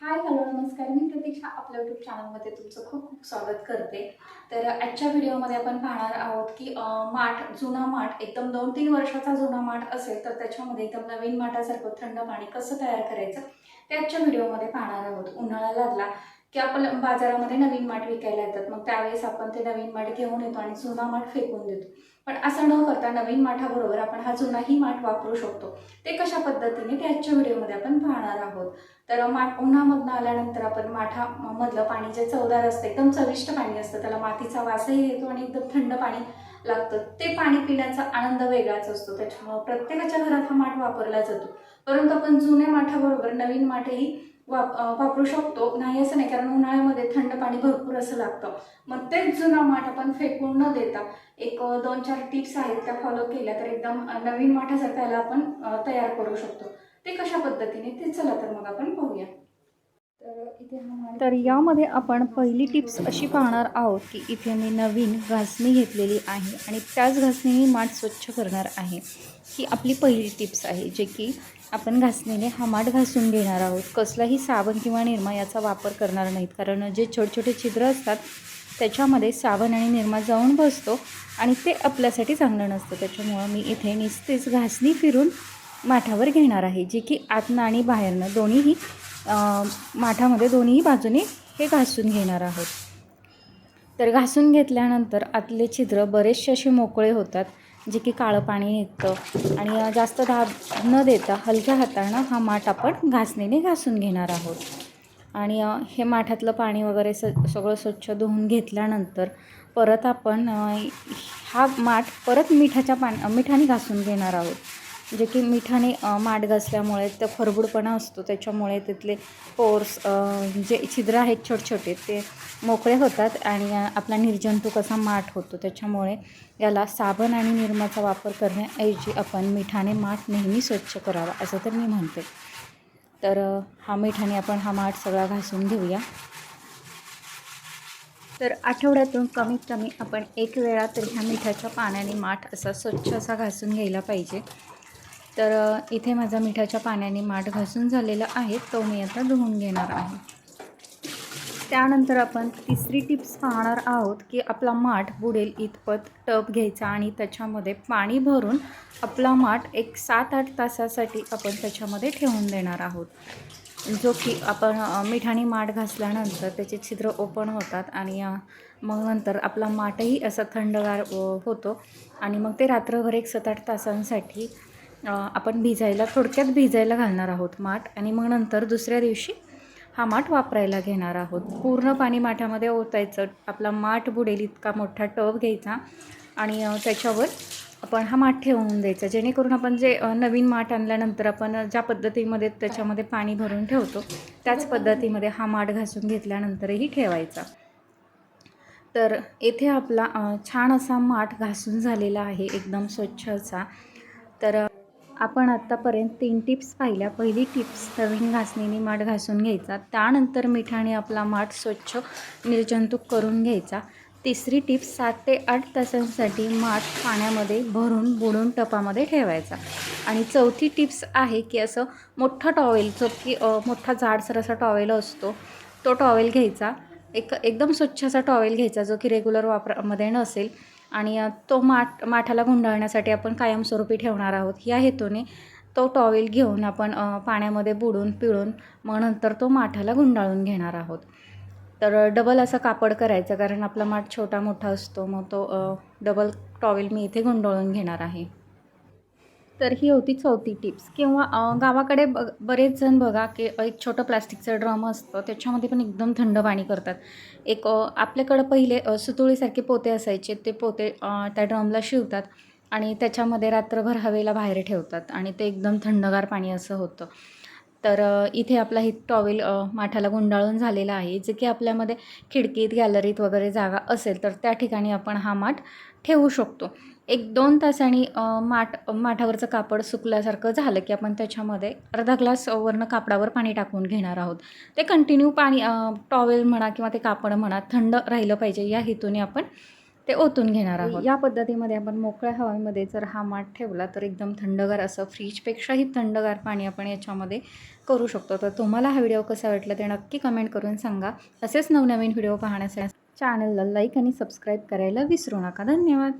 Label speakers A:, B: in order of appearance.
A: Hi hello नमस्कार. मी प्रतीक्षा आपल्या YouTube चॅनलमध्ये तुमचं खूप खूप स्वागत करते. तर आजच्या व्हिडिओमध्ये आपण पाहणार आहोत की माठ जुना माठ एकदम दोन तीन वर्षाचा जुना माठ असेल तर त्याच्यामध्ये एकदम नवीन माठासारखं थंड पाणी कसं तयार करायचं ते आजच्या व्हिडिओमध्ये पाहणार आहोत. उन्हाळा लागला की आपण बाजारामध्ये नवीन माठ विकायला येतात. मग त्यावेळेस आपण ते नवीन माठ घेऊन येतो आणि जुना माठ फेकून देतो. पण असं न करता नवीन माठाबरोबर आपण हा जुनाही माठ वापरू शकतो. ते कशा पद्धतीने ते आजच्या व्हिडिओमध्ये आपण पाहणार आहोत. तर माठ उन्हामधनं आल्यानंतर आपण माठामधलं पाणी जे चवदार असतं एकदम चविष्ट पाणी असतं त्याला मातीचा वासही येतो आणि एकदम थंड पाणी लागतं. ते पाणी पिण्याचा आनंद वेगळाच असतो. त्याच्यामुळं प्रत्येकाच्या घरात हा माठ वापरला जातो. परंतु आपण जुन्या माठाबरोबर नवीन माठही वाप वापरू शकतो. नाही असं नाही कारण उन्हाळ्यामध्ये थंड पाणी भरपूर असं लागतं. मग तेच जुना माठ आपण फेकून न देता एक दोन चार टिप्स आहेत त्या फॉलो केल्या तर एकदम नवीन माठासारखा याला आपण तयार करू शकतो. ते कशा पद्धतीने ते चला तर मग आपण पाहूया. तर
B: यामध्ये आपण पहिली टिप्स अशी पाहणार आहोत की इथे मी नवीन घासणी घेतलेली आहे आणि त्याच घासणीने माठ स्वच्छ करणार आहे. ही आपली पहिली टिप्स आहे जे की आपण घासणीने हा माठ घासून घेणार आहोत. कसलाही साबण किंवा निरमा याचा वापर करणार नाहीत कारण जे छोटे छोटे छिद्र असतात त्याच्यामध्ये साबण आणि निरमा जाऊन बसतो आणि ते आपल्यासाठी चांगलं नसतं. त्याच्यामुळं मी इथे नुसतीच घासणी फिरून माठावर घेणार आहे जे की आतनं आणि बाहेरनं दोन्हीही माठामध्ये दोन्ही बाजूने हे घासून घेणार आहोत. तर घासून घेतल्यानंतर आतले छिद्र बरेचसे असे मोकळे होतात जे की काळं पाणी निघतं आणि जास्त दाब न देता हलक्या हातानं हा माठ आपण घासणीने घासून घेणार आहोत. आणि हे माठातलं पाणी वगैरे स सगळं स्वच्छ धुवून घेतल्यानंतर परत आपण हा माठ परत मिठाच्या पाण मिठाने घासून घेणार आहोत. जे की मिठाने माठ घासल्यामुळे तो खरबुडपणा असतो. त्याच्यामुळे तिथले पोर्स जे छिद्र आहेत छोटे छोटे ते मोकळे होतात आणि आपला निर्जंतुक असा माठ होतो. त्याच्यामुळे याला साबण आणि निरमाचा वापर करण्याऐवजी आपण मिठाने माठ नेहमी स्वच्छ करावा असं तर मी म्हणते. तर हा मिठाने आपण हा माठ सगळा घासून घेऊया. तर आठवड्यातून कमीत कमी आपण एक वेळा तर ह्या मिठाच्या पाण्याने माठ असा स्वच्छ असा घासून घ्यायला पाहिजे. तर इथे माझा मिठाच्या पाण्याने माठ घासून झालेला आहे तो मी आता धुवून घेणार आहे. त्यानंतर आपण तिसरी टिप्स पाहणार आहोत की आपला माठ बुडेल इतपत टब घ्यायचा आणि त्याच्यामध्ये पाणी भरून आपला माठ एक सात आठ तासासाठी आपण त्याच्यामध्ये ठेवून देणार आहोत. जो की आपण मिठाने माठ घासल्यानंतर त्याचे छिद्र ओपन होतात आणि मग नंतर आपला माठही असा थंडगार होतो. आणि मग ते रात्रभर एक सात आठ तासांसाठी आपण भिजायला थोडक्यात भिजायला घालणार आहोत माठ आणि मग नंतर दुसऱ्या दिवशी हा माठ वापरायला घेणार आहोत. पूर्ण पाणी माठामध्ये ओतायचं आपला माठ बुडेल इतका मोठा टब घ्यायचा आणि त्याच्यावर आपण हा माठ ठेवून द्यायचा. जेणेकरून आपण जे नवीन माठ आणल्यानंतर आपण ज्या पद्धतीमध्ये त्याच्यामध्ये पाणी भरून ठेवतो त्याच पद्धतीमध्ये हा माठ घासून घेतल्यानंतरही ठेवायचा. तर येथे आपला छान असा माठ घासून झालेला आहे एकदम स्वच्छ असा. तर आपण आत्तापर्यंत तीन टिप्स पाहिल्या. पहिली टिप्स नवीन घासणीने माठ घासून घ्यायचा. त्यानंतर मिठाने आपला माठ स्वच्छ निर्जंतुक करून घ्यायचा. तिसरी टिप्स सात ते आठ तासांसाठी माठ पाण्यामध्ये भरून बुडून टपामध्ये ठेवायचा. आणि चौथी टिप्स आहे की असं मोठा टॉवेल जो की मोठा जाडसर असा टॉवेल असतो तो टॉवेल घ्यायचा. एक एकदम स्वच्छ असा टॉवेल घ्यायचा जो की रेग्युलर वापरामध्ये नसेल. आणि तो माठ माठाला गुंडाळण्यासाठी आपण कायमस्वरूपी ठेवणार आहोत. या हेतूने तो टॉवेल घेऊन आपण पाण्यामध्ये बुडून पिळून मग नंतर तो माठाला गुंडाळून घेणार आहोत. तर डबल असं कापड करायचं कारण आपला माठ छोटा मोठा असतो. मग तो डबल टॉवेल मी इथे गुंडाळून घेणार आहे. तर ही होती चौथी टिप्स. किंवा गावाकडे ब बरेच जण बघा की एक छोटं प्लास्टिकचं ड्रम असतं त्याच्यामध्ये पण एकदम थंड पाणी करतात. एक आपल्याकडं पहिले सुतुळीसारखे पोते असायचे ते पोते त्या ड्रमला शिवतात आणि त्याच्यामध्ये रात्रभर हवेला बाहेर ठेवतात आणि ते एकदम थंडगार पाणी असं होतं. तर इथे आपला ही टॉवेल माठाला गुंडाळून झालेला आहे. जे की आपल्यामध्ये खिडकीत गॅलरीत वगैरे जागा असेल तर त्या ठिकाणी आपण हा माठ ठेवू शकतो. एक दोन तासाने माठ माठावरचं कापड सुकल्यासारखं झालं की आपण त्याच्यामध्ये अर्धा ग्लास वरनं कापडावर पाणी टाकून घेणार आहोत. ते कंटिन्यू पाणी टॉवेल म्हणा किंवा ते कापड म्हणा थंड राहिलं पाहिजे या हेतूने आपण ते ओतून घेणार आहोत. या पद्धतीमध्ये आपण मोकळ्या हवेमध्ये जर हा माठ ठेवला तर एकदम थंडगार असं फ्रीजपेक्षाही थंडगार पाणी आपण याच्यामध्ये करू शकतो. तर तुम्हाला हा व्हिडिओ कसा वाटला ते नक्की कमेंट करून सांगा. असेच नवनवीन व्हिडिओ पाहण्यासाठी चॅनलला लाईक आणि सबस्क्राईब करायला विसरू नका. धन्यवाद.